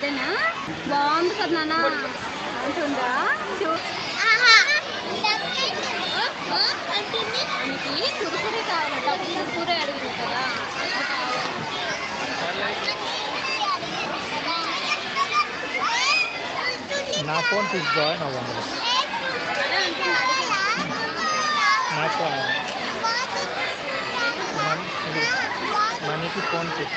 బాగుంది కదా నాన్న. అంటుందా మనకి కురుకురే కావాలంట. కురుకురే అడిగింది కదా. నా ఫోన్ తీసి జాయిన్ అవ్వండి. అదే అంటుంది అడిగింది. నా ఫోన్ మనీకి ఫోన్ తీసి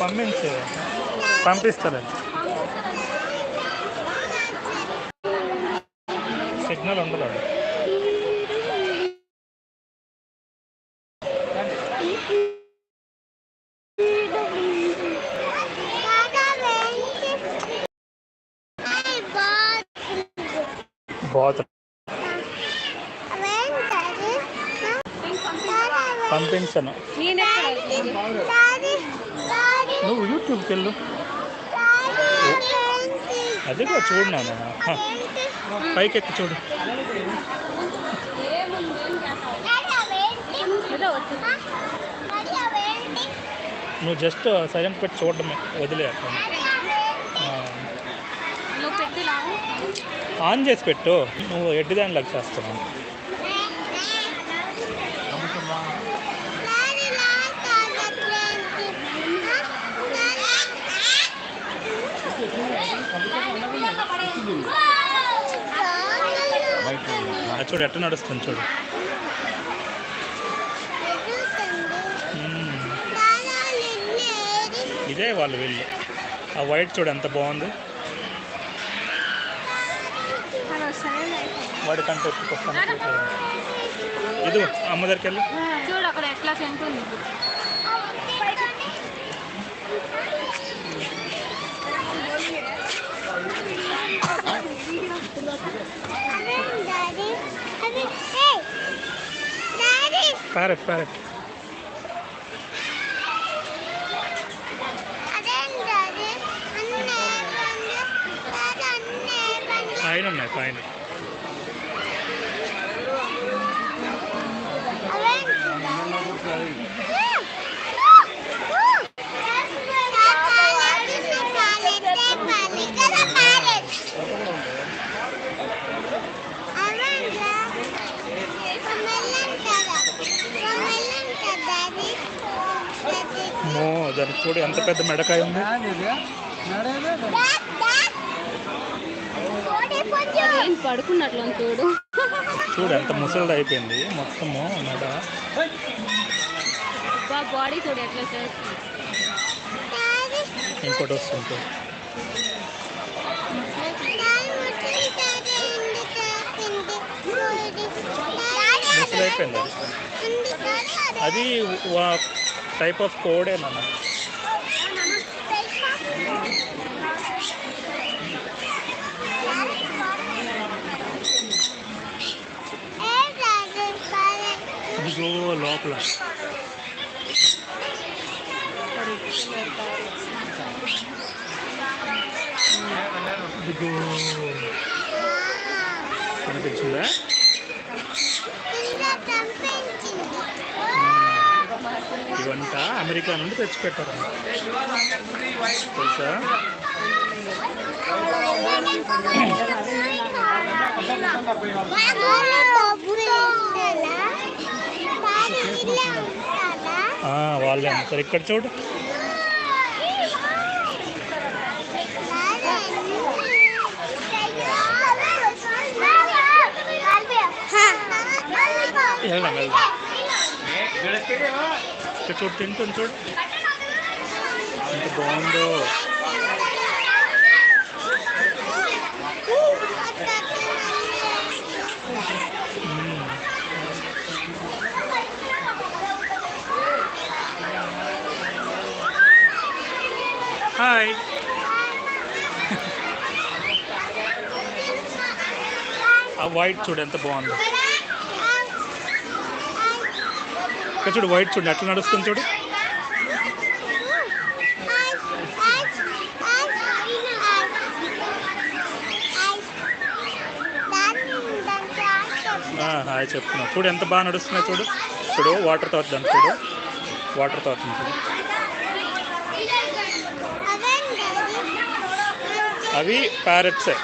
పంపించే. పంపిస్తారండి సిగ్నల్ ఉండదు నువ్వు యూట్యూబ్కి వెళ్ళు. అది కూడా చూడు నాన్న. పైకి ఎక్కి చూడు. నువ్వు జస్ట్ సైలెంట్ పెట్టి చూడడమే వదిలే ఆన్ చేసి పెట్టు. నువ్వు ఎడ్డి దాని లక్ష చేస్తున్నావు అది చూడు ఎట్ట నడుస్తుంది చూడు. మ్మ్. ఇదే వాళ్ళు వీళ్ళు. ఆ వైట్ చూడు ఎంత బాగుంది. వాడి కంటే ఇది అమ్మ దగ్గరికి వెళ్ళి చూడు అక్కడ ఎట్లా తింటుంది ప్యారెట్ ప్యారెట్ పైన ఉన్నాయి పైన దానికి చూడు ఎంత పెద్ద మెడకాయ ఉంది. పడుకున్నట్లు చూడు. చూడు ఎంత ముసలిది అయిపోయింది. మొత్తము మెడ. బాడీ చూడు ఎట్లా ఇంకోటి వస్తుంది ముసలి అయిపోయింది. అది టైప్ ఆఫ్ కోడే నాన్న లోపల కనిపించిందా ఇవంట అమెరికా నుండి తెచ్చిపెట్టారు తెలుసా? ఆ, వాళ్ళే అమ్ముతారు ఇక్కడ చూడు వెళ్దాం వెళ్దాం ఇక్కడ చూడు తింటుంది చూడు ఎంత బాగుందో హాయ్ ఆ వైట్ చూడు ఎంత బాగుంది. ఇక్కడ చూడు వైట్ చూడు ఎట్లా నడుస్తుంది చూడు. హాయ్ చెప్తున్నా. చూడు ఎంత బాగా నడుస్తున్నాయి చూడు. చూడు వాటర్ తోతుంది చూడు. వాటర్ తోతుంది చూడు. అవి ప్యారెట్సే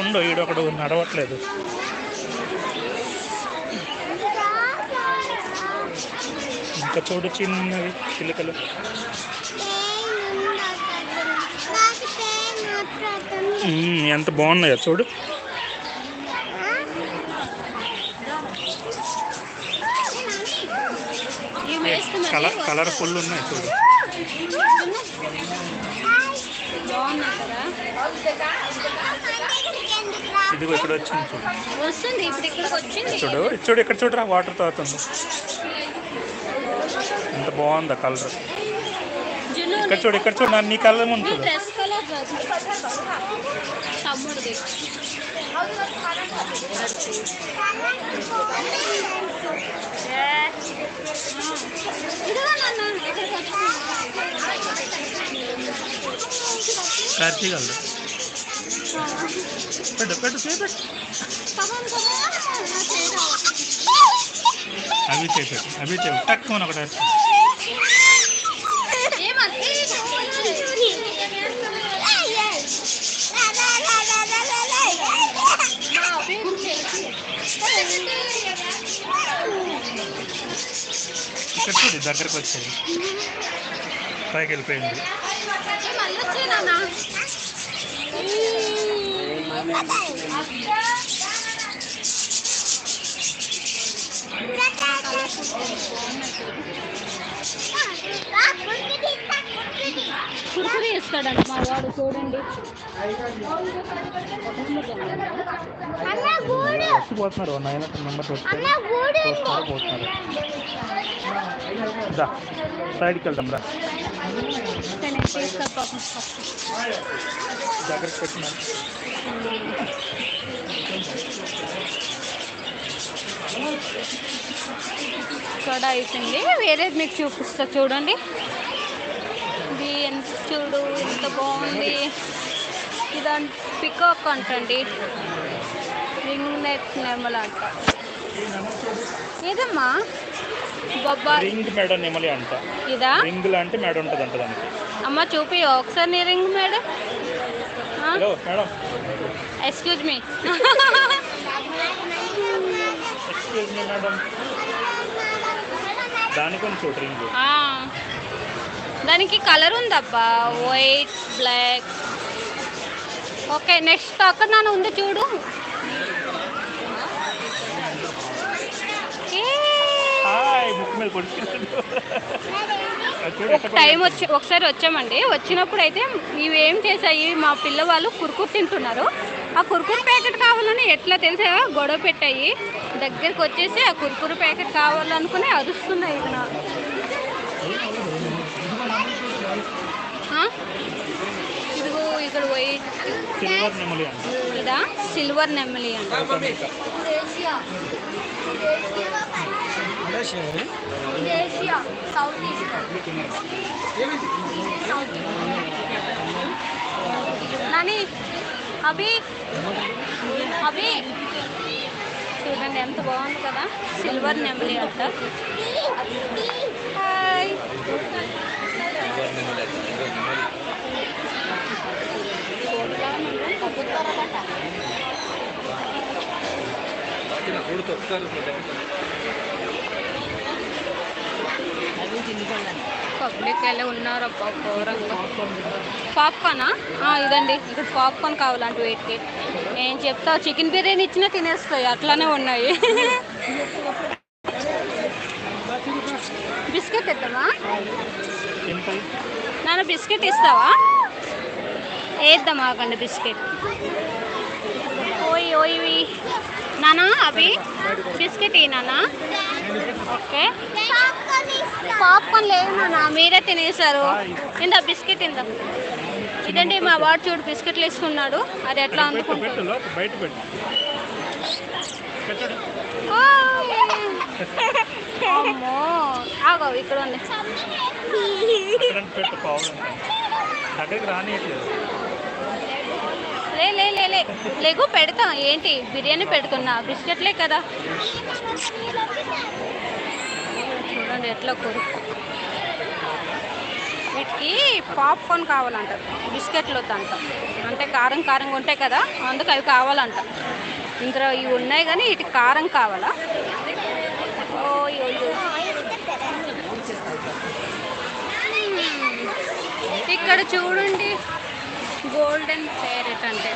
ఉండు ఈడొకడు నడవట్లేదు. ఇంకా చూడు చిన్నవి చిలుకలు. ఎంత బాగున్నాయో చూడు. కలర్ కలర్ఫుల్ ఉన్నాయి చూడు. బాగున్నాయి కదా ఇదిగో ఇక్కడ వచ్చింది చూడు. వస్తుంది ఇప్పుడు ఇక్కడికి వచ్చింది. చూడు ఇది చూడు ఇక్కడ చూడరా వాటర్ తాగుతుంది. ఎంత బాగుందా కలర్. ఇక్కడ చూడు ఇక్కడ చూడు నా- నీ కలర్ ముందు నీ చూడు డ్రెస్ కలర్ తమ్ముడిది ఇదిగో నాన్న ఇక్కడికి క్యాచ్ చేయగలరు పెట్టు పెట్టు చేపెట్టు అవి చేపెట్టు అవి చేపెట్టు తక్కువ ఒకటి దగ్గరకు వచ్చేది పైకి వెళ్ళిపోయింది కురుకురి ఇస్తాడంట మా వాడు చూడండి. పోతున్నారు నైన్ మెంబర్స్ వస్తారు పోతున్నారు పోతున్నారు. దా సైడ్కి వెళ్దాం రా. ఇక్కడ అయిపోయింది. వేరేది మీకు చూపిస్తా చూడండి. ఇది ఎంత చూడు ఎంత బాగుంది. ఇదంత పికాక్ అంటండి. రింగ్ నెక్ నెమల అంట. ఏదమ్మా? బొబ్బా. రింగ్ మెడ నెమలి అంట. ఇదా? రింగ్ లాంటి మెడ ఉంటుంది అంట దానికి. అమ్మ చూపి ఒకసారి నీ ring madam. Hello madam. Excuse me excuse me madam. దానికి కలర్ ఉందబ్బా. వైట్ బ్లాక్ ఓకే నెక్స్ట్ అక్కడ నాన్న ఉంది చూడు. టైం వచ్చి ఒకసారి వచ్చామండి. వచ్చినప్పుడు అయితే ఇవి ఏం చేసాయి మా పిల్లవాళ్ళు కురుకురు తింటున్నారు. ఆ కురుకురు ప్యాకెట్ కావాలని ఎట్లా తెలిసా? గొడవ పెట్టాయి. దగ్గరికి వచ్చేసి ఆ కురుకురు ప్యాకెట్ కావాలనుకుని అరుస్తున్నాయి ఇక నాకు ఆ? ఇదిగో ఇక్కడ వైట్ సిల్వర్ నెమలి అంట. ఇదా? సిల్వర్ నెమ్మలి అంట. నాని అభి అభి. చూడండి ఎంత బాగుంది కదా. సిల్వర్ నెమలి అంట. హాయ్ పబ్లిక్ వెళ్ళి ఉన్నారు అబ్బా పాప్కార్నా ఇదండి. ఇక్కడ పాప్కార్న్ కావాలంటే వెయిట్కి ఏం చెప్తా? చికెన్ బిర్యానీ ఇచ్చినా తినేస్తాయి అట్లానే ఉన్నాయి. బిస్కెట్ ఇద్దామా నాన్న బిస్కెట్ ఇస్తావా? వేద్దాం ఆగండి బిస్కెట్. ఓయ్ ఓయ్ నానా అవి? బిస్కెట్ ఈ నానా ఓకే. పాప్కార్న్ లేదు నాన్న. మీరే తినేశారు. ఇందా బిస్కెట్ ఇందా? ఇదండి మా వాడు చూడు బిస్కెట్లు వేసుకున్నాడు. అది ఎట్లా అందుకుంటాడు అమ్మో! ఆగో ఇక్కడ ఉంది. లే లే లే లే. లేకు పెడతాం. ఏంటి? బిర్యానీ పెడుతున్నా. బిస్కెట్లే కదా. చూడండి ఎట్లా కొరుకు. వీటికి పాప్కార్న్ కావాలంట బిస్కెట్లు వద్దంట అంటే కారం కారంగా ఉంటాయి కదా అందుకు అవి కావాలంట. ఇందులో ఇవి ఉన్నాయి కానీ వీటికి కారం కావాలా? ఇక్కడ చూడండి గోల్డెన్ ప్యారెట్ అంటే.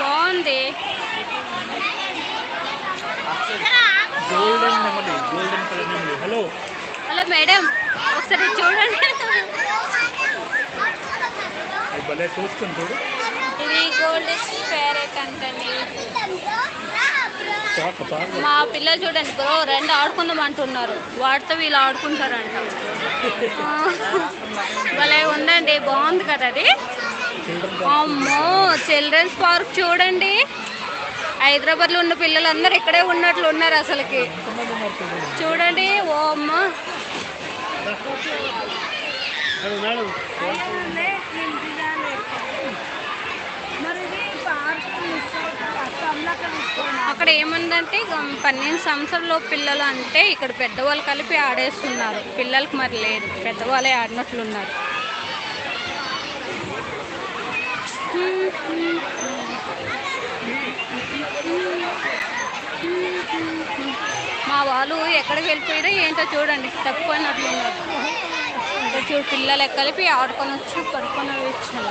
బాగుంది. గోల్డెన్ నెమలి గోల్డెన్ కలర్ నెమలి హలో హలో మేడం ఒకసారి చూడండి. భలే చూసుకుని చూడు. ఇది గోల్డెన్ ప్యారెట్ అంటండి. మా పిల్లలు చూడండి బ్రో రెండు ఆడుకుందాం అంటున్నారు. వాటితో వీళ్ళు ఆడుకుంటారంట. భలే ఉందండి బాగుంది కదా అది. అమ్మో చిల్డ్రన్స్ పార్క్ చూడండి. హైదరాబాద్లో ఉన్న పిల్లలందరూ ఇక్కడే ఉన్నట్లు ఉన్నారు అసలుకి. చూడండి ఓ అమ్మ. అక్కడ ఏముందంటే పన్నెండు సంవత్సరాల పిల్లలు అంటే ఇక్కడ పెద్దవాళ్ళు కలిపి ఆడేస్తున్నారు. పిల్లలకి మరి లేదు పెద్దవాళ్ళే ఆడినట్లున్నారు. మా వాళ్ళు ఎక్కడికి వెళ్ళిపోయారో ఏంటో చూడండి. తప్పిపోయినట్లున్నారు ఇంకా చూడు పిల్లలు కలిపి ఆడుకొని వచ్చి పడుకొని వచ్చాను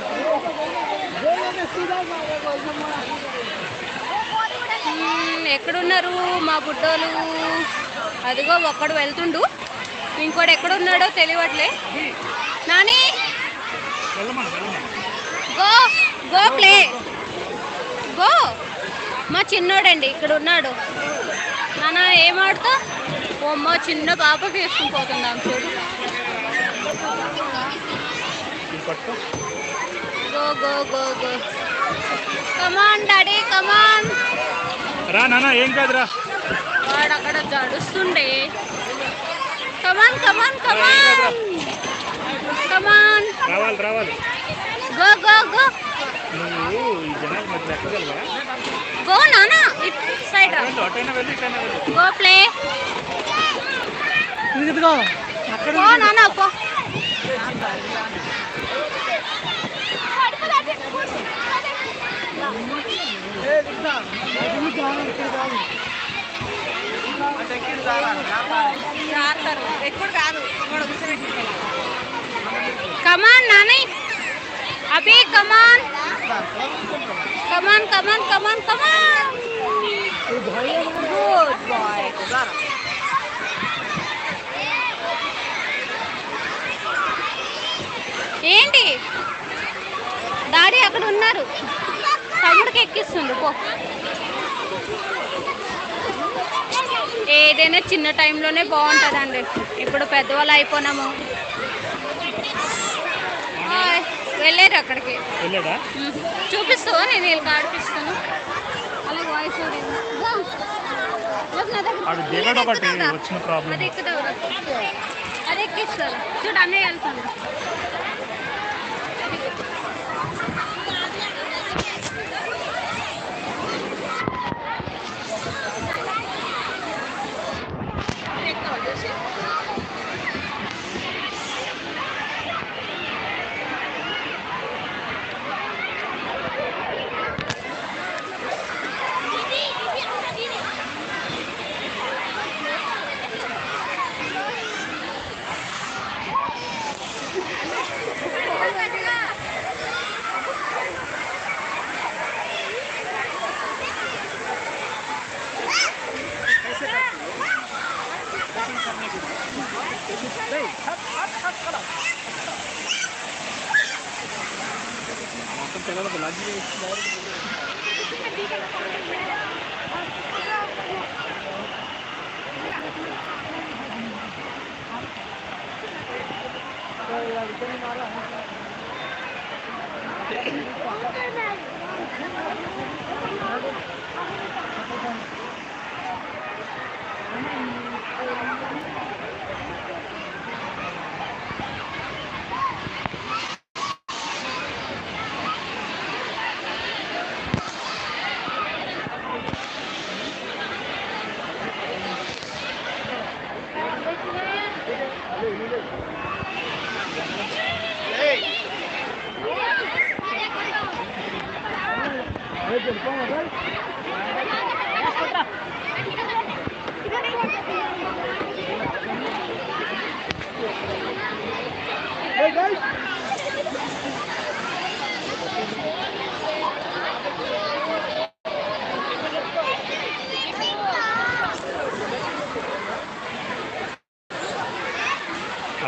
ఎక్కడున్నారు మా బుడ్డోలు? అదిగో ఒక్కడు వెళ్తుండు. ఇంకోటి ఎక్కడున్నాడో తెలియట్లే. Nani! Go go play. Go. మా చిన్నోడండి ఇక్కడ ఉన్నాడు. నాన్న ఏం ఆడుతా అమ్మ చిన్న పాపకి వేసుకుని పోతున్నాం చూడు go go go go. Come on daddy come on రా నాన్న ఏం కాదురా. వాడు అక్కడ జడుస్తుండే కమాన్ కమాన్ కమాన్ రావాలి రావాలి. గో గో గో నువ్వు ఈ జనాల మధ్య ఎక్కగలవా? గో నానా. ఇట్ సైడ్ రా. వెళ్ళు అటైనా వెళ్ళి ఇటైనా వెళ్ళి. గో ప్లే గో నానా పో. జారుతారు ఎక్కువ కాదు come on on, come come on come on come on come on come on Good boy. ఏంటి? డాడీ అక్కడ ఉన్నారు. తమ్ముడికి ఎక్కిస్తుండు పో. ఏదైనా చిన్న టైంలోనే బాగుంటుందండి. ఇప్పుడు పెద్దవాళ్ళు అయిపోయినాము వెళ్ళారు అక్కడికి. వెళ్ళాడా? ఉమ్. చూపిస్తూ నేను వీళ్ళకి ఆడిపిస్తాను. అలాగే వాయిస్ ఆడు దిగడు ఒకటి వచ్చిన ప్రాబ్లం అది ఎక్కుతావు అది ఎక్కిస్తారు చూడు వెళ్తాను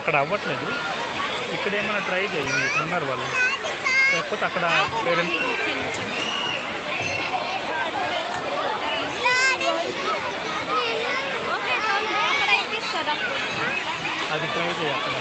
అక్కడ అవ్వట్లేదు. ఇక్కడ ఏమైనా ట్రై చేయి ఇక్కడ ఉన్నారు వాళ్ళు. లేకపోతే అక్కడ పేరెంట్స్ అది ట్రై చేయి అక్కడ.